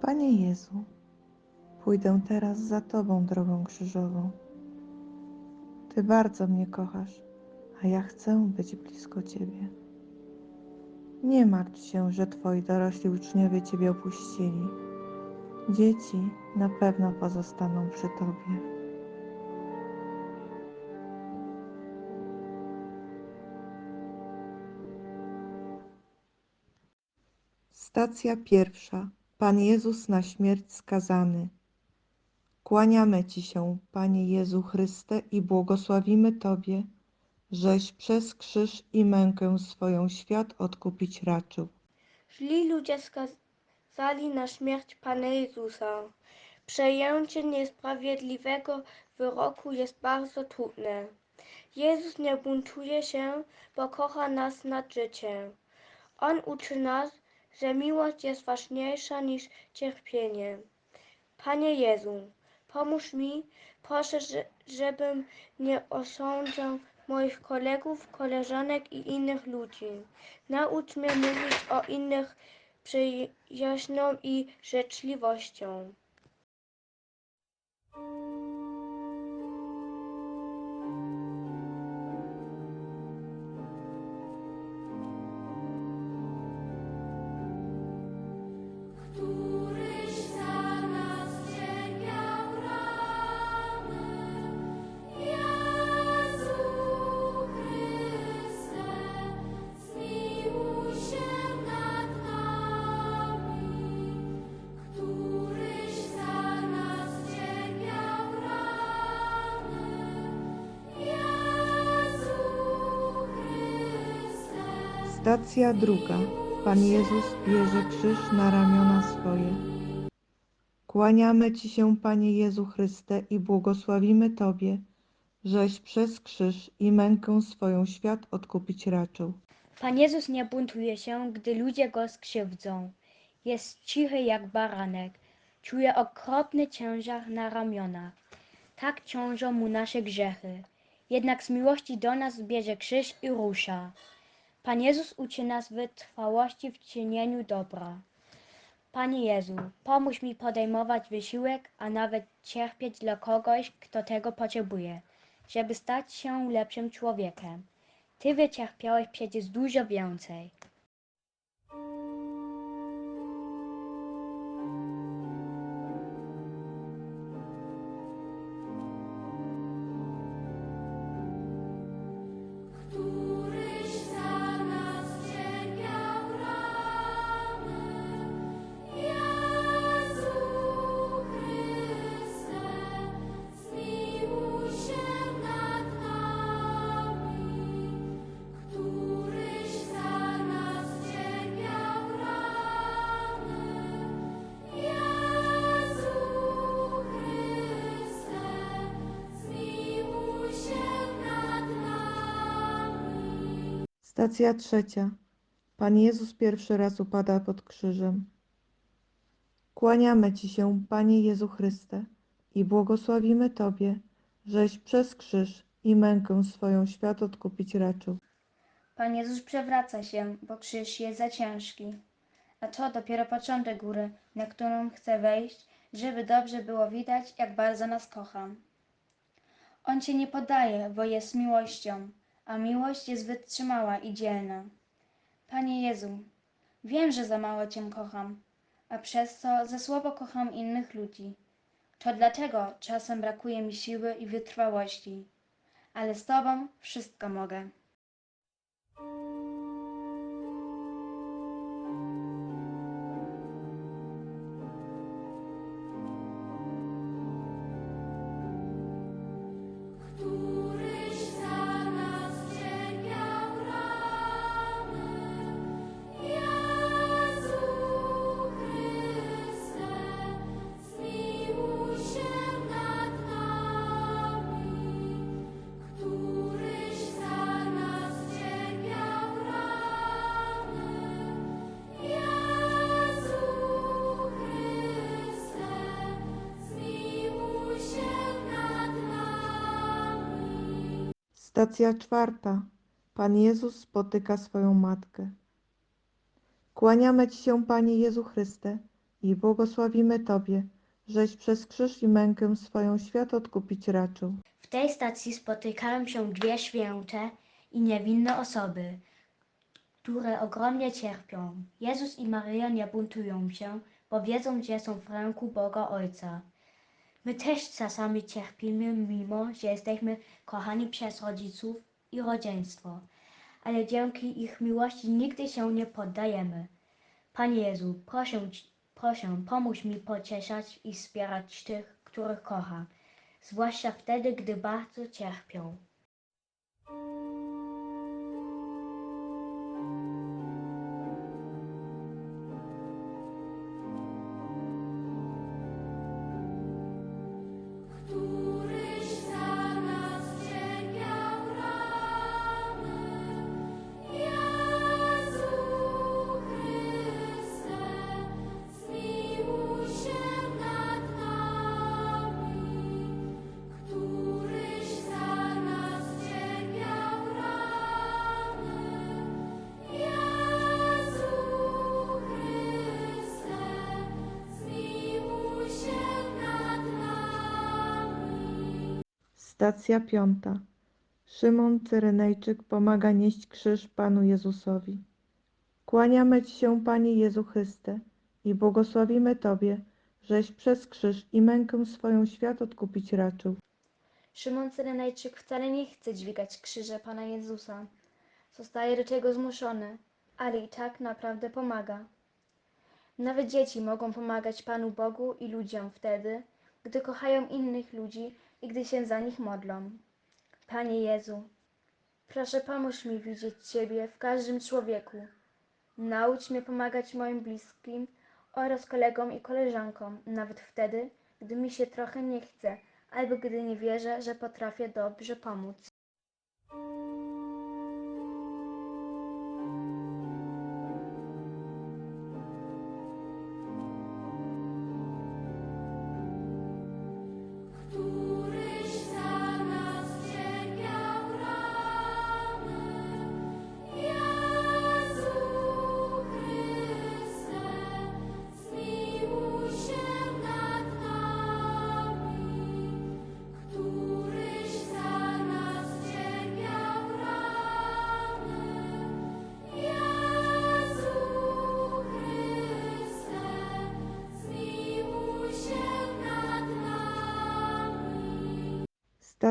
Panie Jezu, pójdę teraz za Tobą drogą krzyżową. Ty bardzo mnie kochasz, a ja chcę być blisko Ciebie. Nie martw się, że Twoi dorośli uczniowie Ciebie opuścili. Dzieci na pewno pozostaną przy Tobie. Stacja pierwsza. Pan Jezus na śmierć skazany. Kłaniamy Ci się, Panie Jezu Chryste, i błogosławimy Tobie, żeś przez krzyż i mękę swoją świat odkupić raczył. Źli ludzie skazali na śmierć Pana Jezusa. Przejęcie niesprawiedliwego wyroku jest bardzo trudne. Jezus nie buntuje się, bo kocha nas nad życie. On uczy nas, że miłość jest ważniejsza niż cierpienie. Panie Jezu, pomóż mi, proszę, że- żebym nie osądzał moich kolegów, koleżanek i innych ludzi. Naucz mnie mówić o innych przyjaźnią i życzliwością. Stacja druga. Pan Jezus bierze krzyż na ramiona swoje. Kłaniamy Ci się, Panie Jezu Chryste, i błogosławimy Tobie, żeś przez krzyż i mękę swoją świat odkupić raczył. Pan Jezus nie buntuje się, gdy ludzie go skrzywdzą. Jest cichy jak baranek. Czuje okropny ciężar na ramionach. Tak ciążą mu nasze grzechy. Jednak z miłości do nas bierze krzyż i rusza. Pan Jezus uczy nas wytrwałości w czynieniu dobra. Panie Jezu, pomóż mi podejmować wysiłek, a nawet cierpieć dla kogoś, kto tego potrzebuje, żeby stać się lepszym człowiekiem. Ty wycierpiałeś przecież dużo więcej. Stacja trzecia. Pan Jezus pierwszy raz upada pod krzyżem. Kłaniamy Ci się, Panie Jezu Chryste, i błogosławimy Tobie, żeś przez krzyż i mękę swoją świat odkupić raczył. Pan Jezus przewraca się, bo krzyż jest za ciężki. A to dopiero początek góry, na którą chce wejść, żeby dobrze było widać, jak bardzo nas kocha. On się nie podaje, bo jest miłością, a miłość jest wytrzymała i dzielna. Panie Jezu, wiem, że za mało Cię kocham, a przez to za słabo kocham innych ludzi. To dlatego czasem brakuje mi siły i wytrwałości, ale z Tobą wszystko mogę. Stacja czwarta. Pan Jezus spotyka swoją matkę. Kłaniamy Ci się, Panie Jezu Chryste, i błogosławimy Tobie, żeś przez krzyż i mękę swoją świat odkupić raczył. W tej stacji spotykają się dwie święte i niewinne osoby, które ogromnie cierpią. Jezus i Maryja nie buntują się, bo wiedzą, że są w ręku Boga Ojca. My też czasami cierpimy, mimo że jesteśmy kochani przez rodziców i rodzeństwo, ale dzięki ich miłości nigdy się nie poddajemy. Panie Jezu, proszę, proszę, pomóż mi pocieszać i wspierać tych, których kocham zwłaszcza wtedy, gdy bardzo cierpią. Stacja piąta. Szymon Cyrenejczyk pomaga nieść krzyż Panu Jezusowi. Kłaniamy Ci się, Panie Jezu Chryste, i błogosławimy Tobie, żeś przez krzyż i mękę swoją świat odkupić raczył. Szymon Cyrenejczyk wcale nie chce dźwigać krzyża Pana Jezusa. Zostaje do tego zmuszony, ale i tak naprawdę pomaga. Nawet dzieci mogą pomagać Panu Bogu i ludziom wtedy, gdy kochają innych ludzi i gdy się za nich modlą. Panie Jezu, proszę pomóż mi widzieć Ciebie w każdym człowieku. Naucz mnie pomagać moim bliskim oraz kolegom i koleżankom, nawet wtedy, gdy mi się trochę nie chce, albo gdy nie wierzę, że potrafię dobrze pomóc.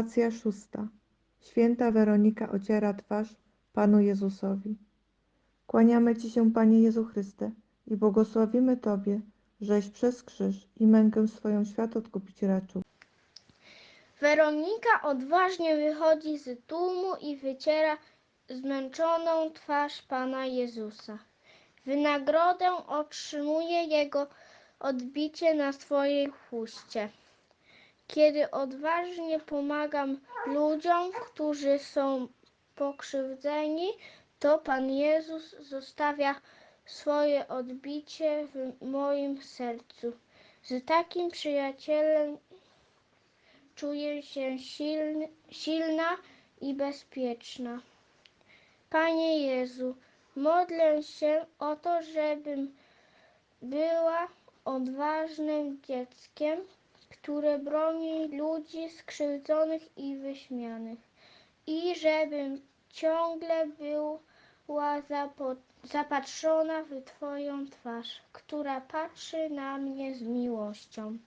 Stacja szósta. Święta Weronika ociera twarz Panu Jezusowi. Kłaniamy Ci się, Panie Jezu Chryste, i błogosławimy Tobie, żeś przez krzyż i mękę swoją świat odkupić raczył. Weronika odważnie wychodzi z tłumu i wyciera zmęczoną twarz Pana Jezusa. Wynagrodę otrzymuje jego odbicie na swojej chuście. Kiedy odważnie pomagam ludziom, którzy są pokrzywdzeni, to Pan Jezus zostawia swoje odbicie w moim sercu. Z takim przyjacielem czuję się silny, silna i bezpieczna. Panie Jezu, modlę się o to, żebym była odważnym dzieckiem, które broni ludzi skrzywdzonych i wyśmianych i żebym ciągle była zapatrzona w Twoją twarz, która patrzy na mnie z miłością.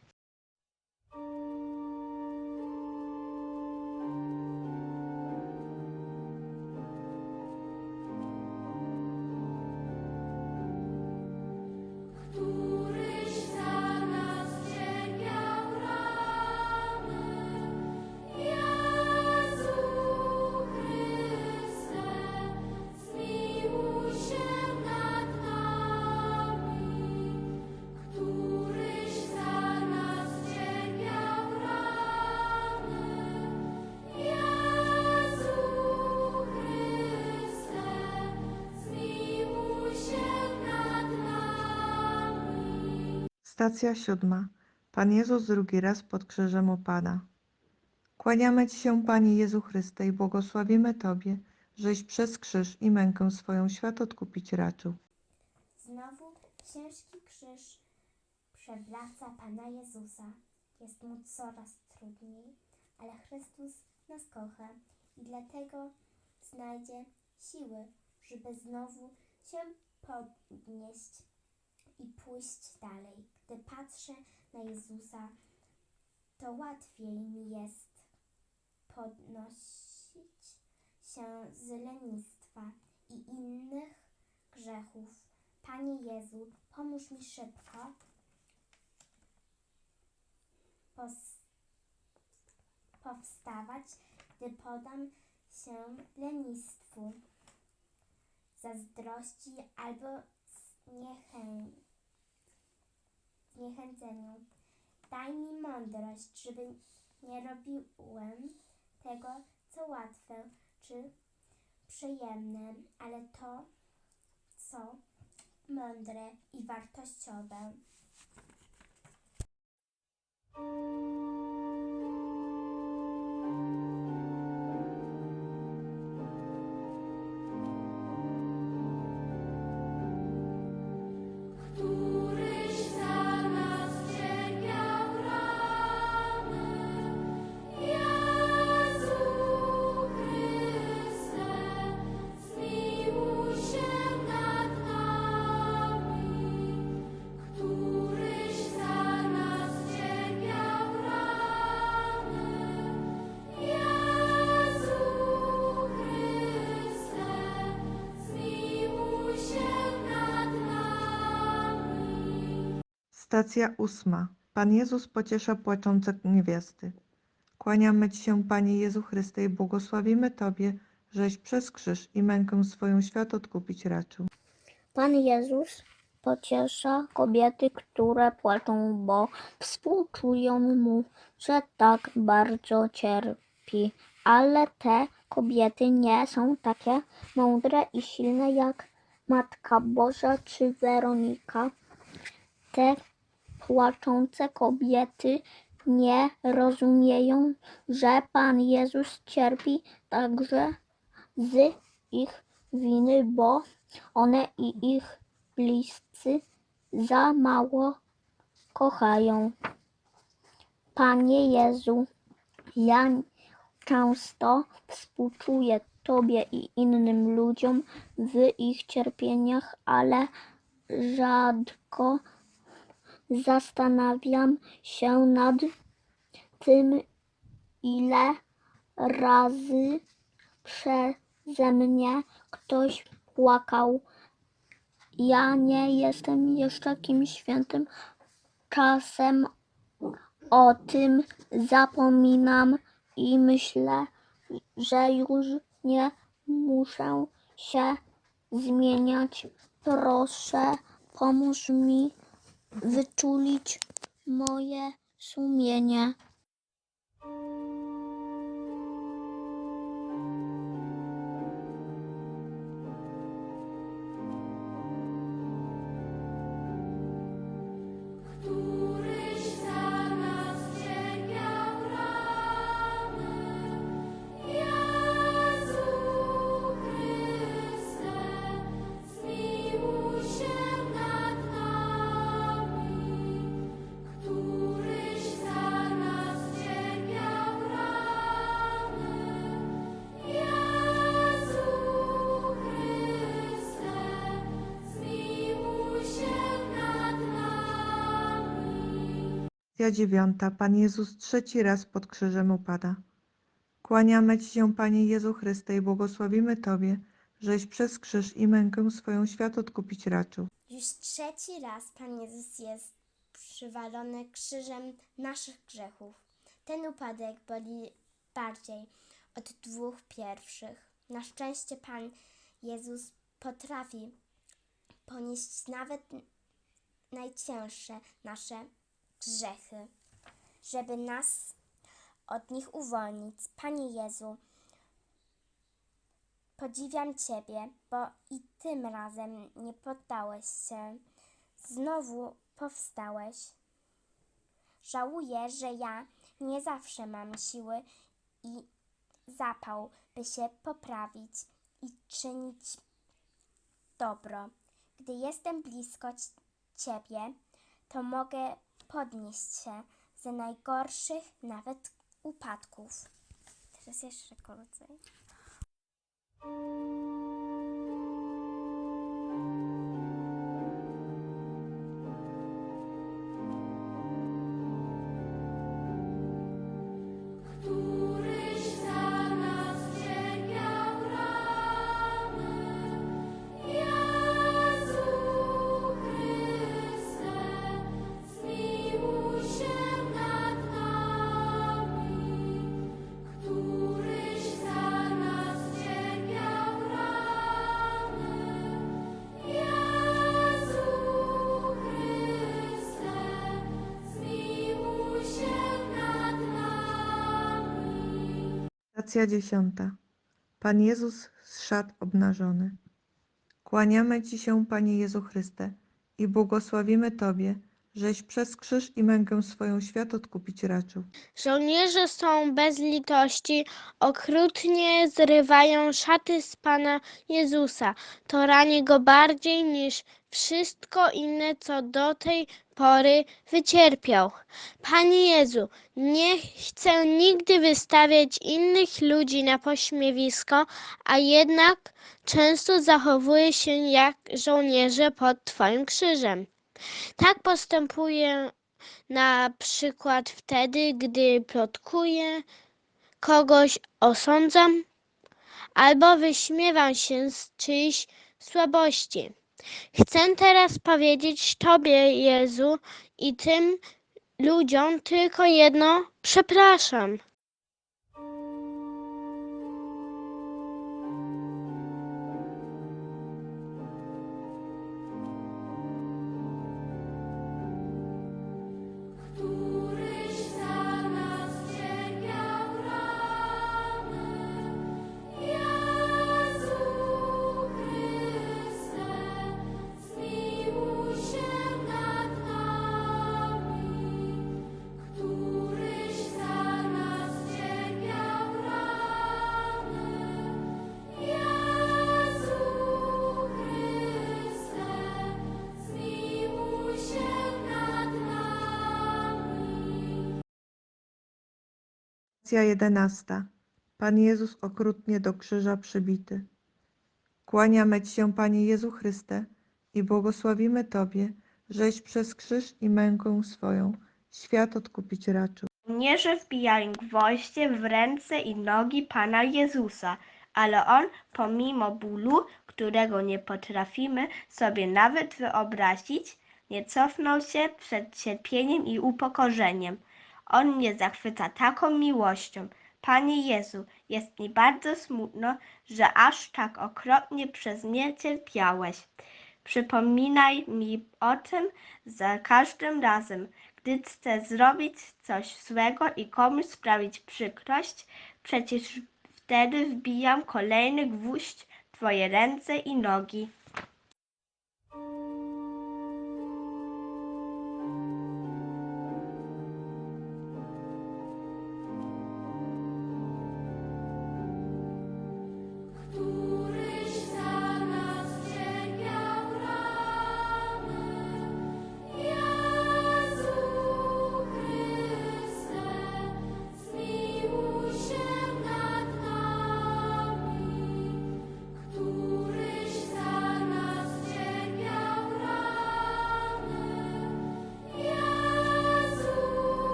Stacja siódma. Pan Jezus drugi raz pod krzyżem upada. Kłaniamy Ci się, Panie Jezu Chryste, i błogosławimy Tobie, żeś przez krzyż i mękę swoją świat odkupić raczył. Znowu ciężki krzyż przewraca Pana Jezusa. Jest mu coraz trudniej, ale Chrystus nas kocha i dlatego znajdzie siły, żeby znowu się podnieść i pójść dalej. Gdy patrzę na Jezusa, to łatwiej mi jest podnosić się z lenistwa i innych grzechów. Panie Jezu, pomóż mi szybko. Powstawać, gdy podam się lenistwu, zazdrości albo zniechę- zniechęceniu. Daj mi mądrość, żeby nie robiłem tego, co łatwe czy przyjemne, ale to, co mądre i wartościowe. Stacja ósma. Pan Jezus pociesza płaczące niewiasty. Kłaniamy Ci się, Panie Jezu Chryste, i błogosławimy Tobie, żeś przez krzyż i mękę swoją świat odkupić raczył. Pan Jezus pociesza kobiety, które płaczą, bo współczują mu, że tak bardzo cierpi. Ale te kobiety nie są takie mądre i silne jak Matka Boża czy Weronika. Te płaczące kobiety nie rozumieją, że Pan Jezus cierpi także z ich winy, bo one i ich bliscy za mało kochają. Panie Jezu, ja często współczuję Tobie i innym ludziom w ich cierpieniach, ale rzadko zastanawiam się nad tym, ile razy przeze mnie ktoś płakał. Ja nie jestem jeszcze kimś świętym. Czasem o tym zapominam i myślę, że już nie muszę się zmieniać. Proszę, pomóż mi wyczulić moje sumienie. Stacja dziewiąta. Pan Jezus trzeci raz pod krzyżem upada. Kłaniamy Ci się, Panie Jezu Chryste, i błogosławimy Tobie, żeś przez krzyż i mękę swoją świat odkupić raczył. Już trzeci raz Pan Jezus jest przywalony krzyżem naszych grzechów. Ten upadek boli bardziej od dwóch pierwszych. Na szczęście Pan Jezus potrafi ponieść nawet najcięższe nasze grzechy, żeby nas od nich uwolnić. Panie Jezu, podziwiam Ciebie, bo i tym razem nie poddałeś się. Znowu powstałeś. Żałuję, że ja nie zawsze mam siły i zapał, by się poprawić i czynić dobro. Gdy jestem blisko Ciebie, to mogę podnieść się ze najgorszych nawet upadków. Teraz jeszcze krócej. Stacja dziesiąta. Pan Jezus z szat obnażony. Kłaniamy Ci się, Panie Jezu Chryste, i błogosławimy Tobie, żeś przez krzyż i mękę swoją świat odkupić raczył. Żołnierze są bez litości, okrutnie zrywają szaty z Pana Jezusa. To rani go bardziej niż wszystko inne, co do tej pory wycierpiał. Panie Jezu, nie chcę nigdy wystawiać innych ludzi na pośmiewisko, a jednak często zachowuję się jak żołnierze pod Twoim krzyżem. Tak postępuję na przykład wtedy, gdy plotkuję, kogoś osądzam albo wyśmiewam się z czyjś słabości. Chcę teraz powiedzieć Tobie, Jezu, i tym ludziom tylko jedno: przepraszam. Stacja jedenasta. Pan Jezus okrutnie do krzyża przybity. Kłaniamy Ci się, Panie Jezu Chryste, i błogosławimy Tobie, żeś przez krzyż i mękę swoją świat odkupić raczył. Żołnierze wbijali gwoździe w ręce i nogi Pana Jezusa, ale On, pomimo bólu, którego nie potrafimy sobie nawet wyobrazić, nie cofnął się przed cierpieniem i upokorzeniem. On mnie zachwyca taką miłością. Panie Jezu, jest mi bardzo smutno, że aż tak okropnie przez mnie cierpiałeś. Przypominaj mi o tym za każdym razem, gdy chcę zrobić coś złego i komuś sprawić przykrość, przecież wtedy wbijam kolejny gwóźdź w Twoje ręce i nogi.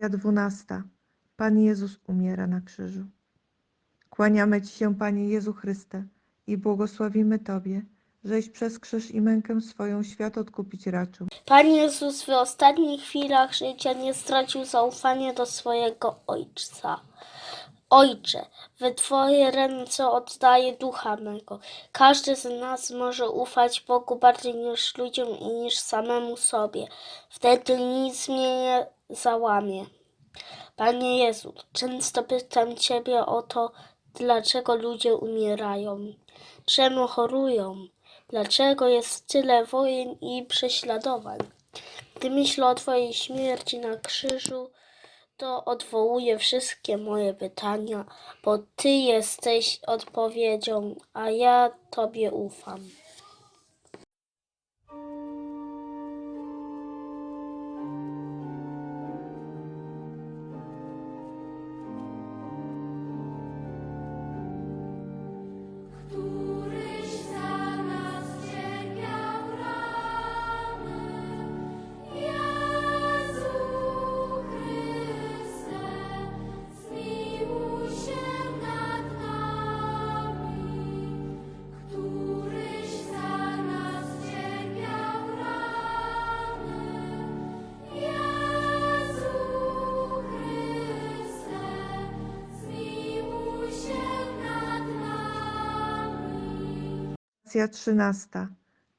Stacja dwunasta. Pan Jezus umiera na krzyżu. Kłaniamy Ci się, Panie Jezu Chryste, i błogosławimy Tobie, żeś przez krzyż i mękę swoją świat odkupić raczył. Pan Jezus w ostatnich chwilach życia nie stracił zaufania do swojego Ojca. Ojcze, w Twoje ręce oddaję ducha mego. Każdy z nas może ufać Bogu bardziej niż ludziom i niż samemu sobie. Wtedy nic mnie nie załamie. Panie Jezu, często pytam Ciebie o to, dlaczego ludzie umierają, czemu chorują, dlaczego jest tyle wojen i prześladowań. Gdy myślę o Twojej śmierci na krzyżu, to odwołuje wszystkie moje pytania, bo Ty jesteś odpowiedzią, a ja Tobie ufam. Lekcja trzynasta.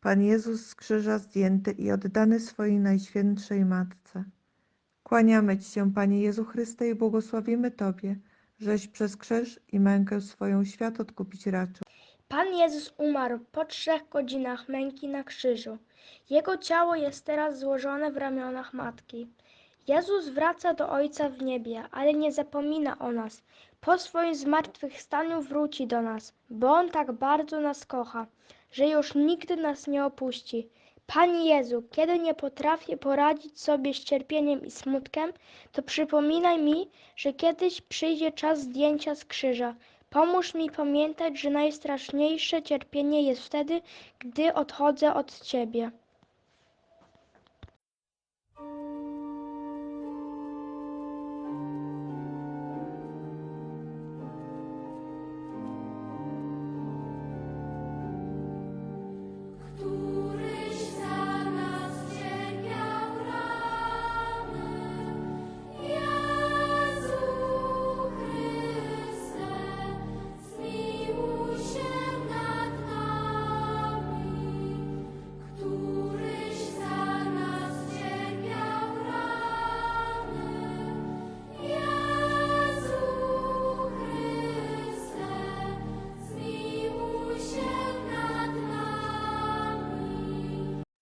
Pan Jezus z krzyża zdjęty i oddany swojej Najświętszej Matce. Kłaniamy Ci się, Panie Jezu Chryste, i błogosławimy Tobie, żeś przez krzyż i mękę swoją świat odkupić raczył. Pan Jezus umarł po trzech godzinach męki na krzyżu. Jego ciało jest teraz złożone w ramionach Matki. Jezus wraca do Ojca w niebie, ale nie zapomina o nas. Po swoim zmartwychwstaniu wróci do nas, bo On tak bardzo nas kocha, że już nigdy nas nie opuści. Panie Jezu, kiedy nie potrafię poradzić sobie z cierpieniem i smutkiem, to przypominaj mi, że kiedyś przyjdzie czas zdjęcia z krzyża. Pomóż mi pamiętać, że najstraszniejsze cierpienie jest wtedy, gdy odchodzę od Ciebie.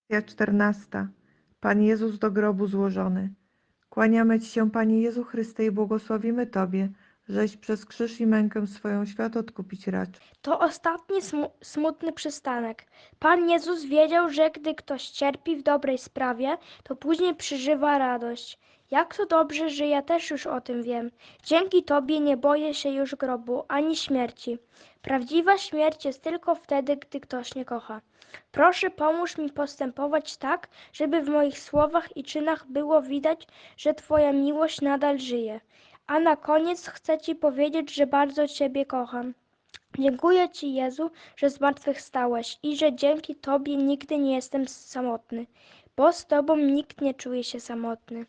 Lekcja czternasta. Pan Jezus do grobu złożony. Kłaniamy Ci się, Panie Jezu Chryste, i błogosławimy Tobie, żeś przez krzyż i mękę swoją świat odkupić raczył. To ostatni smu- smutny przystanek. Pan Jezus wiedział, że gdy ktoś cierpi w dobrej sprawie, to później przeżywa radość. Jak to dobrze, że ja też już o tym wiem. Dzięki Tobie nie boję się już grobu ani śmierci. Prawdziwa śmierć jest tylko wtedy, gdy ktoś nie kocha. Proszę, pomóż mi postępować tak, żeby w moich słowach i czynach było widać, że Twoja miłość nadal żyje. A na koniec chcę Ci powiedzieć, że bardzo Ciebie kocham. Dziękuję Ci, Jezu, że zmartwychwstałeś i że dzięki Tobie nigdy nie jestem samotny, bo z Tobą nikt nie czuje się samotny.